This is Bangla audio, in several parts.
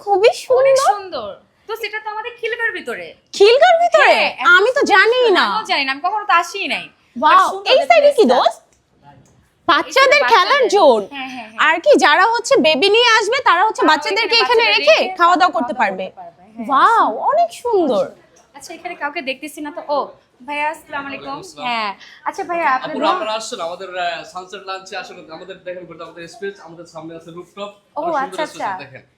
খুবই সুন্দর। সুন্দর। তো সেটা তো আমাদের ভিতরে। ভিতরে? হ্যাঁ, আমি তো জানি না। আমি জানি না আমি কখনো তো আসিই নাই। ওয়াও এই সাইডে কি দোস্ত? বাচ্চাদের। খেলার জোন। হ্যাঁ, হ্যাঁ। আর কি যারা হচ্ছে বেবি নিয়ে আসবে তারা হচ্ছে বাচ্চাদেরকে এখানে রেখে খাওয়া দাওয়া করতে পারবে। ওয়াও অনেক সুন্দর। আচ্ছা এখানে কাউকে দেখতেছি না তো। ও ভাইয়া আসসালামু আলাইকুম। হ্যাঁ। আচ্ছা ভাইয়া আপনি আপুরা আপনারা আসছেন আমাদের সানসেট লাঞ্চে আসলে আমাদের দেখেন বলতে আমাদের স্পেস আমাদের সামনে আছে রুফটপ ও আচ্ছা আচ্ছা।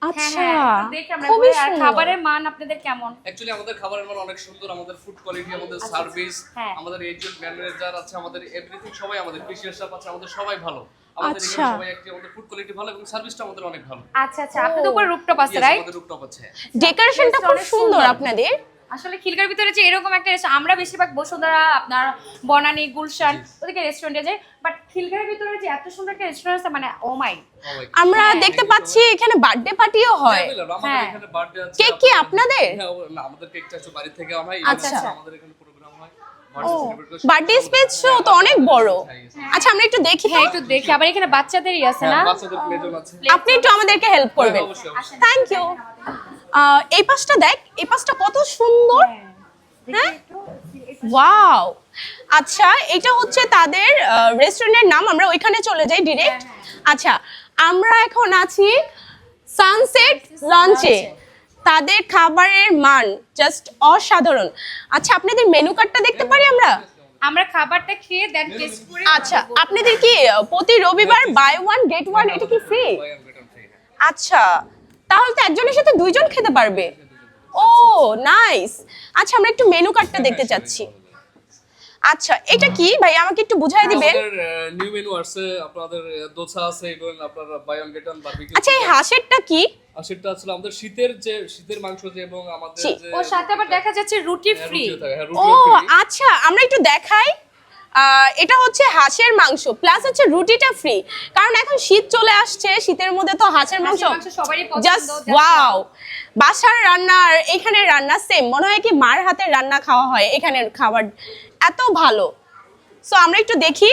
আচ্ছা। হ্যাঁ, হ্যাঁ, দেখি আমরা। আর খাবারের মান আপনাদের কেমন? অ্যাকচুয়ালি আমাদের খাবারের মান অনেক সুন্দর। আমাদের ফুড কোয়ালিটি আমাদের আচ্ছা, সার্ভিস হ্যাঁ। আমাদের এজেন্ট ম্যানেজার আছে আমাদের এভরিথিং সবাই আমাদের ক্যাশিয়ার স্টাফ আছে আমাদের সবাই ভালো। আমাদের আচ্ছা। এখানে সবাই একটি আমাদের ফুড কোয়ালিটি ভালো এবং সার্ভিসটা আমাদের অনেক ভালো। আচ্ছা আচ্ছা। আপনাদের উপর রুপটপ আছে রাইট আমাদের রুফটপ আছে। ডেকোরেশনটা খুব অনেক সুন্দর সুন্দর। আপনাদের। আসলে খিলগার ভিতরে যে এরকম একটা আমরা বেশিরভাগ বসুন্ধরা আপনার বনানী গুলশান ওদিকে রেস্টুরেন্টে যাই বাট খিলগার ভিতরে যে এত সুন্দর একটা রেস্টুরেন্ট আছে মানে ও মাই Oh my God. আমরা হ্যাঁ। দেখতে পাচ্ছি এখানে বার্থডে পার্টিও হয়। হ্যাঁ, হ্যাঁ। এখানে বার্থডে আছে। কেক কি আপনাদের? হ্যাঁ না আমাদের কেকটা হচ্ছে বাড়ি থেকে হয় আচ্ছা। আমাদের এখানে প্রোগ্রাম হয়। বার্থডে স্পেস তো অনেক বড়। আচ্ছা আমরা একটু দেখি হ্যাঁ একটু দেখি আবার এখানে বাচ্চাদেরই আছে না? বাচ্চাদের প্লেজন আছে। আপনি একটু আমাদেরকে হেল্প করবেন। থ্যাংক ইউ এই পাশটা দেখ এই পাশটা কত সুন্দর। হ্যাঁ ওয়াও। আচ্ছা এটা হচ্ছে তাদের রেস্টুরেন্টের নাম আমরা ওইখানে চলে যাই ডিরেক্ট আচ্ছা আমরা এখন আছি সানসেট লঞ্চে তাদের খাবারের মান জাস্ট অসাধারণ। আচ্ছা আপনাদের মেনু কার্ডটা দেখতে পারি আমরা? আমরা খাবারটা খেয়ে দেন টেস্ট করে আচ্ছা আপনাদের কি প্রতি রবিবার বাই ওয়ান গেট ওয়ান এটা কি ফ্রি হ্যাঁ। আচ্ছা তাহলে তো একজনের সাথে দুইজন খেতে পারবে। ও নাইস আচ্ছা আমরা একটু মেনু কার্ডটা দেখতে চাচ্ছি। আচ্ছা এটা কি? ভাই আমাকে একটু বুঝাই দিবেন। নিউ মেনু আছে আপনাদের দোসা আছে এবং আপনার buy one get one barbecue আচ্ছা এই হাঁসেরটা কি? সেটা আসলে আমাদের শীতের যে শীতের মাংস যে এবং আমাদের যে ওর সাথে আবার দেখা যাচ্ছে রুটি হ্যাঁ, ফ্রি থাকে, হ্যাঁ, ও আচ্ছা আমরা একটু দেখাই। এটা হচ্ছে হাঁসের মাংস প্লাস হচ্ছে রুটিটা ফ্রি কারণ এখন শীত চলে আসছে শীতের মধ্যে তো হাঁসের মাংস সবারই জাস্ট ওয়াও বাসার রান্না আর এখানে রান্না সেম মনে হয় কি মার হাতের রান্না খাওয়া হয় এখানের খাবার। এত ভালো। সো আমরা একটু দেখি।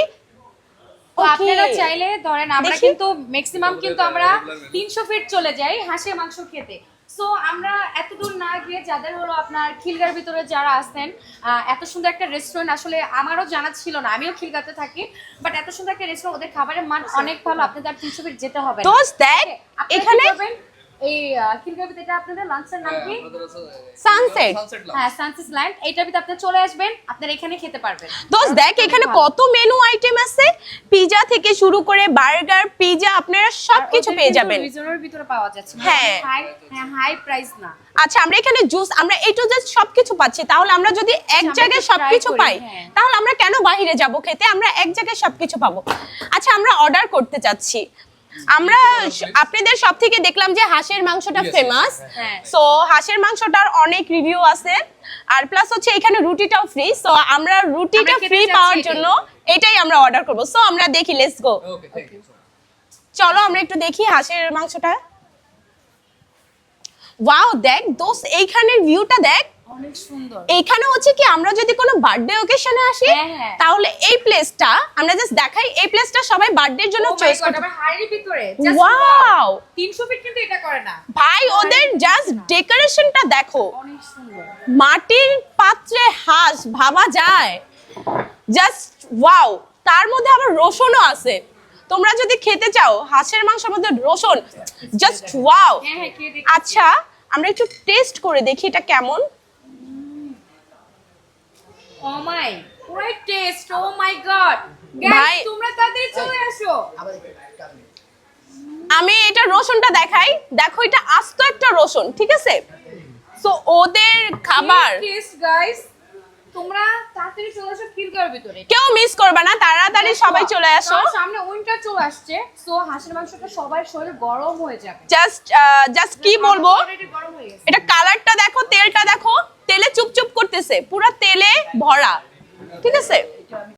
তো আপনারা চাইলে ধরেন আমরা কিন্তু ম্যাক্সিমাম কিন্তু আমরা তিনশো ফিট চলে যাই হাঁসের মাংস খেতে। সো আমরা এত দূর না গিয়ে যাদের হলো আপনার খিলগার ভিতরে যারা আসতেন আহ, এত সুন্দর একটা রেস্টুরেন্ট আসলে আমারও জানা ছিল না আমিও খিলগাতে থাকি বাট এত সুন্দর একটা রেস্টুরেন্ট ওদের খাবারের মান অনেক ভালো আপনাদের আর তিনশো ফিট যেতে হবে এখানে? এই এটা আপনাদের? লাঞ্চের নাম কি। হ্যাঁ ল্যান্ড ভিতরে আপনি চলে আসবেন আপনারা এখানে খেতে পারবেন। দোস্ত দেখ এখানে কত মেনু আইটেম আছে। পিজা থেকে শুরু করে বার্গার পিজা আপনারা সবকিছু পেয়ে যাবেন। রিজনের ভিতরে পাওয়া যাচ্ছে। হ্যাঁ। হাই হ্যাঁ প্রাইস না। আচ্ছা আমরা এখানে জুস আমরা এই টু জাস্ট সবকিছু পাচ্ছি। তাহলে আমরা যদি এক জায়গায় সবকিছু পাই হ্যাঁ। তাহলে আমরা কেন বাইরে যাব খেতে? আমরা এক জায়গায় সবকিছু পাবো। আচ্ছা আমরা অর্ডার করতে চাচ্ছি আমরা আপনাদের সব থেকে দেখলাম যে হাঁসের মাংসটা ফেমাস হ্যাঁ। সো হাঁসের মাংসটার অনেক রিভিউ আছে। আর প্লাস হচ্ছে এখানে রুটিটাও ফ্রি সো আমরা রুটিটা ফ্রি পাওয়ার জন্য এটাই আমরা অর্ডার করব। সো আমরা দেখি লেটস গো. চলো আমরা একটু দেখি হাঁসের মাংসটা। ওয়াও দেখ দোস্ত এইখানের ভিউটা দেখ। অনেক সুন্দর। এইখানে হচ্ছে কি আমরা যদি কোনো বার্থডে ওকেশনে আসি হ্যাঁ, হ্যাঁ। তাহলে এই প্লেসটা আমরা জাস্ট দেখাই এই প্লেসটা সবাই বার্থডের জন্য Oh চয়েস God, করতে আবার হাড়ির ভিতরে Wow! 300 ফিট কিন্তু এটা করে না। ভাই ওদের জাস্ট ডেকোরেশনটা দেখো। অনেক সুন্দর। মাটির পাত্রে হাঁস ভাবা যায়। জাস্ট ওয়াও তার মধ্যে আবার রসুনও আছে। তোমরা যদি খেতে চাও হাঁসের মাংসের মধ্যে রসুন জাস্ট ওয়াও হ্যাঁ দেখি আচ্ছা আমরা একটু টেস্ট করে দেখি এটা কেমন। ও মাই পুরো টেস্ট ও মাই গড ভাই- গাইস তোমরা তাদের চলে আসো। আমি এটা রসুনটা দেখাই। দেখো এটা আস্ত একটা রসুন ঠিক আছে? সো ওদের খাবার টেস্ট গাইস তোমরা কেউ মিস করবে না তাড়াতাড়ি সবাই চলে আসো। সামনে উইন্টার চলে আসছে সো হাঁসের মাংসটা সবার শরীর গরম হয়ে যাবে। জাস্ট জাস্ট কি বলব? হয়ে এটা কালারটা দেখো তেলটা দেখো তেলে চুপচুপ করতেছে পুরো তেলে ভরা। ঠিক আছে?